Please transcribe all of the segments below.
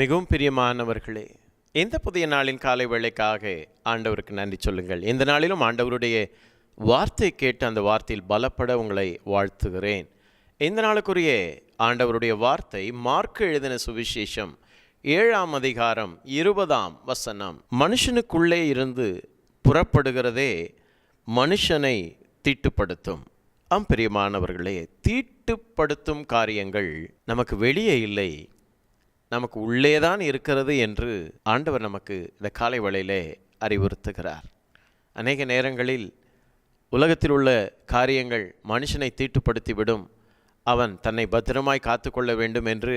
மிகவும் பிரியமானவர்களே எந்த புதிய நாளின் காலை வேளைக்காக ஆண்டவருக்கு நன்றி சொல்லுங்கள். இந்த நாளிலும் ஆண்டவருடைய வார்த்தை கேட்டு அந்த வார்த்தையில் பலப்பட உங்களை வாழ்த்துகிறேன். இந்த நாளுக்குரிய ஆண்டவருடைய வார்த்தை மார்க்கு எழுதின சுவிசேஷம் ஏழாம் அதிகாரம் இருபதாம் வசனம். மனுஷனுக்குள்ளே இருந்து புறப்படுகிறதே மனுஷனை தீட்டுப்படுத்தும். ஆம் பிரியமானவர்களே தீட்டுப்படுத்தும் காரியங்கள் நமக்கு வெளியே இல்லை. நமக்கு உள்ளே தான் இருக்கிறது என்று ஆண்டவர் நமக்கு இந்த காலை வேளையிலே அறிவுறுத்துகிறார். அநேக நேரங்களில் உலகத்தில் உள்ள காரியங்கள் மனுஷனை தீட்டுப்படுத்திவிடும். அவன் தன்னை பத்திரமாய் காத்துக்கொள்ள வேண்டும் என்று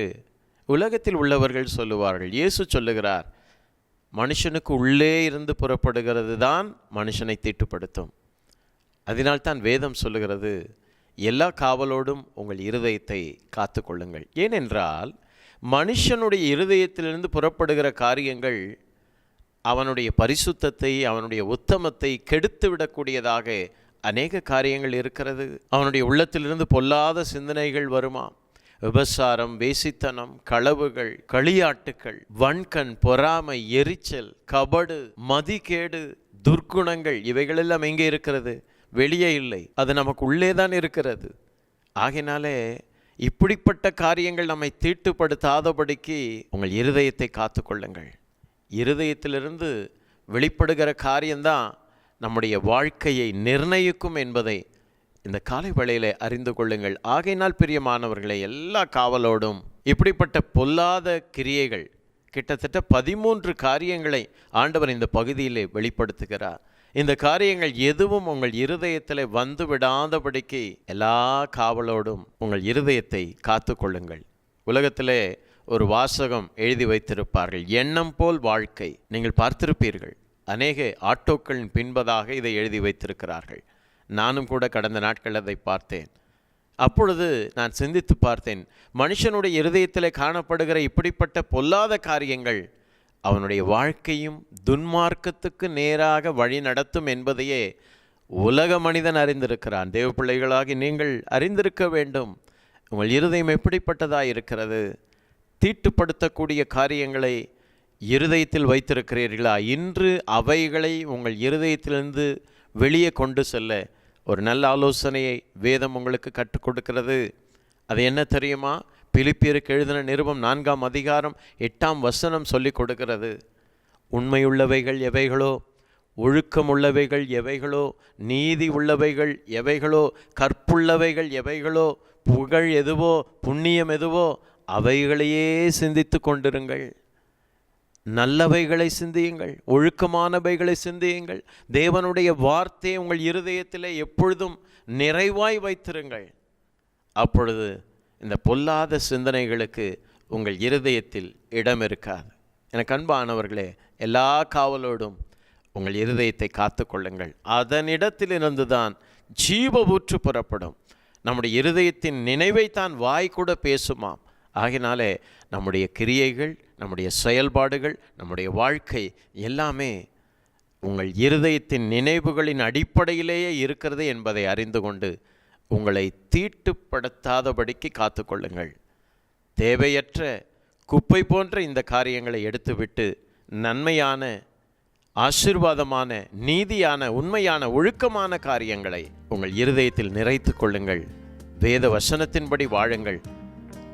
உலகத்தில் உள்ளவர்கள் சொல்லுவார்கள். இயேசு சொல்லுகிறார் மனுஷனுக்கு உள்ளே இருந்து புறப்படுகிறது தான் மனுஷனை தீட்டுப்படுத்தும். அதனால்தான் வேதம் சொல்லுகிறது எல்லா காவலோடும் உங்கள் இருதயத்தை காத்துக்கொள்ளுங்கள். ஏனென்றால் மனுஷனுடைய இருதயத்திலிருந்து புறப்படுகிற காரியங்கள் அவனுடைய பரிசுத்தத்தை அவனுடைய உத்தமத்தை கெடுத்து விடக்கூடியதாக அநேக காரியங்கள் இருக்கிறது. அவனுடைய உள்ளத்திலிருந்து பொல்லாத சிந்தனைகள் வருமாம் விபசாரம் வேசித்தனம் களவுகள் களியாட்டுக்கள் வன்கண் பொறாமை எரிச்சல் கபடு மதிகேடு துர்க்குணங்கள் இவைகளெல்லாம் எங்கே இருக்கிறது? வெளியே இல்லை. அது நமக்கு உள்ளே தான் இருக்கிறது. ஆகினாலே இப்படிப்பட்ட காரியங்கள் நம்மை தீட்டுப்படுத்தாதபடிக்கு உங்கள் இருதயத்தை காத்துக்கொள்ளுங்கள். இருதயத்திலிருந்து வெளிப்படுகிற காரியம்தான் நம்முடைய வாழ்க்கையை நிர்ணயிக்கும் என்பதை இந்த காலை வேளையிலே அறிந்து கொள்ளுங்கள். ஆகையினால் பிரியமானவர்களை எல்லா காவலோடும் இப்படிப்பட்ட பொல்லாத கிரியைகள் கிட்டத்தட்ட பதிமூன்று காரியங்களை ஆண்டவர் இந்த பகுதியிலே வெளிப்படுத்துகிறார். இந்த காரியங்கள் எதுவும் உங்கள் இருதயத்தில் வந்து விடாதபடிக்கு எல்லா காவலோடும் உங்கள் இருதயத்தை காத்து கொள்ளுங்கள் உலகத்திலே ஒரு வாசகம் எழுதி வைத்திருப்பார்கள். எண்ணம் போல் வாழ்க்கை நீங்கள் பார்த்திருப்பீர்கள். அநேக ஆட்டோக்களின் பின்பதாக இதை எழுதி வைத்திருக்கிறார்கள். நானும் கூட கடந்த நாட்கள் அதை பார்த்தேன். அப்பொழுது நான் சிந்தித்து பார்த்தேன். மனுஷனுடைய இருதயத்தில் காணப்படுகிற இப்படிப்பட்ட பொல்லாத காரியங்கள் அவனுடைய வாழ்க்கையும் துன்மார்க்கத்துக்கு நேராக வழி நடத்தும் என்பதையே உலக மனிதன் அறிந்திருக்கிறான். தேவ பிள்ளைகளாகி நீங்கள் அறிந்திருக்க வேண்டும். உங்கள் இருதயம் எப்படிப்பட்டதாக இருக்கிறது? தீட்டுப்படுத்தக்கூடிய காரியங்களை இருதயத்தில் வைத்திருக்கிறீர்களா? இன்று அவைகளை உங்கள் இருதயத்திலிருந்து வெளியே கொண்டு செல்ல ஒரு நல்ல ஆலோசனையை வேதம் உங்களுக்கு கற்றுக் கொடுக்கிறது. அது என்ன தெரியுமா? பிலிப்பியருக்கு எழுதின நிருபம் நான்காம் அதிகாரம் எட்டாம் வசனம் சொல்லிக் கொடுக்கிறது. உண்மையுள்ளவைகள் எவைகளோ? ஒழுக்கமுள்ளவைகள் எவைகளோ? நீதி உள்ளவைகள் எவைகளோ? கற்புள்ளவைகள் எவைகளோ? புகழ் எதுவோ? புண்ணியம் எதுவோ? அவைகளையே சிந்தித்து கொண்டிருங்கள். நல்லவைகளை சிந்தியுங்கள். ஒழுக்கமானவைகளை சிந்தியுங்கள். தேவனுடைய வார்த்தையை உங்கள் இருதயத்தில் எப்பொழுதும் நிறைவாய் வைத்திருங்கள். அப்பொழுது இந்த பொல்லாத சிந்தனைகளுக்கு உங்கள் இருதயத்தில் இடம் இருக்காது. எனக்கு அன்பானவர்களே எல்லா காவலோடும் உங்கள் இருதயத்தை காத்து கொள்ளுங்கள். அதனிடத்திலிருந்து தான் ஜீவ ஊற்று புறப்படும். நம்முடைய இருதயத்தின் நினைவை தான் வாய் கூட பேசுமாம். ஆகினாலே நம்முடைய கிரியைகள் நம்முடைய செயல்பாடுகள் நம்முடைய வாழ்க்கை எல்லாமே உங்கள் இருதயத்தின் நினைவுகளின் அடிப்படையிலேயே இருக்கிறது என்பதை அறிந்து கொண்டு உங்களை தீட்டுப்படுத்தாதபடிக்கு காத்துக்கொள்ளுங்கள். தேவையற்ற குப்பை போன்ற இந்த காரியங்களை எடுத்துவிட்டு நன்மையான ஆசிர்வாதமான நீதியான உண்மையான ஒழுக்கமான காரியங்களை உங்கள் இருதயத்தில் நிறைத்து கொள்ளுங்கள். வேத வசனத்தின்படி வாழுங்கள்.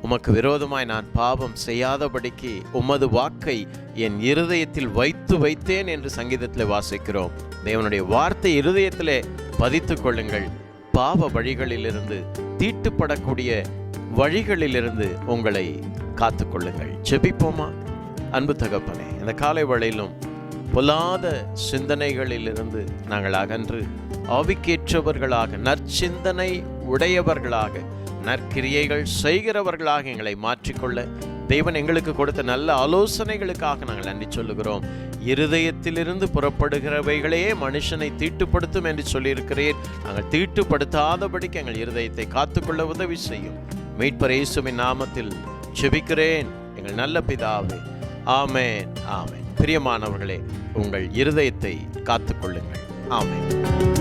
உமக்கு விரோதமாய் நான் பாவம் செய்யாதபடிக்கு உமது வாக்கை என் இருதயத்தில் வைத்து வைத்தேன் என்று சங்கீதத்தில் வாசிக்கிறோம். தேவனுடைய வார்த்தை இருதயத்திலே பதித்து கொள்ளுங்கள். பாவ வழிகளிலிருந்து தீட்டுப்படக்கூடிய வழிகளிலிருந்து உங்களை காத்துக்கொள்ளுங்கள். செபிப்போமா அன்பு தகப்பனே இந்த காலை வழியிலும் பொல்லாத சிந்தனைகளிலிருந்து நாங்கள் அகன்று ஆவிக்கேற்றவர்களாக நற்சிந்தனை உடையவர்களாக நற்கிரியைகள் செய்கிறவர்களாக எங்களை மாற்றிக்கொள்ள தேவன் எங்களுக்கு கொடுத்த நல்ல ஆலோசனைகளுக்காக நாங்கள் நன்றி சொல்லுகிறோம். இருதயத்திலிருந்து புறப்படுகிறவைகளே மனுஷனை தீட்டுப்படுத்தும் என்று சொல்லியிருக்கிறேன். நாங்கள் தீட்டுப்படுத்தாதபடிக்கு எங்கள் இருதயத்தை காத்துக்கொள்ள உதவி செய்யும். மீட்பர் இயேசுவின் நாமத்தில் செபிக்கிறேன். எங்கள் நல்ல பிதாவே ஆமேன் ஆமேன். பிரியமானவர்களே உங்கள் இருதயத்தை காத்துக்கொள்ளுங்கள். ஆமேன்.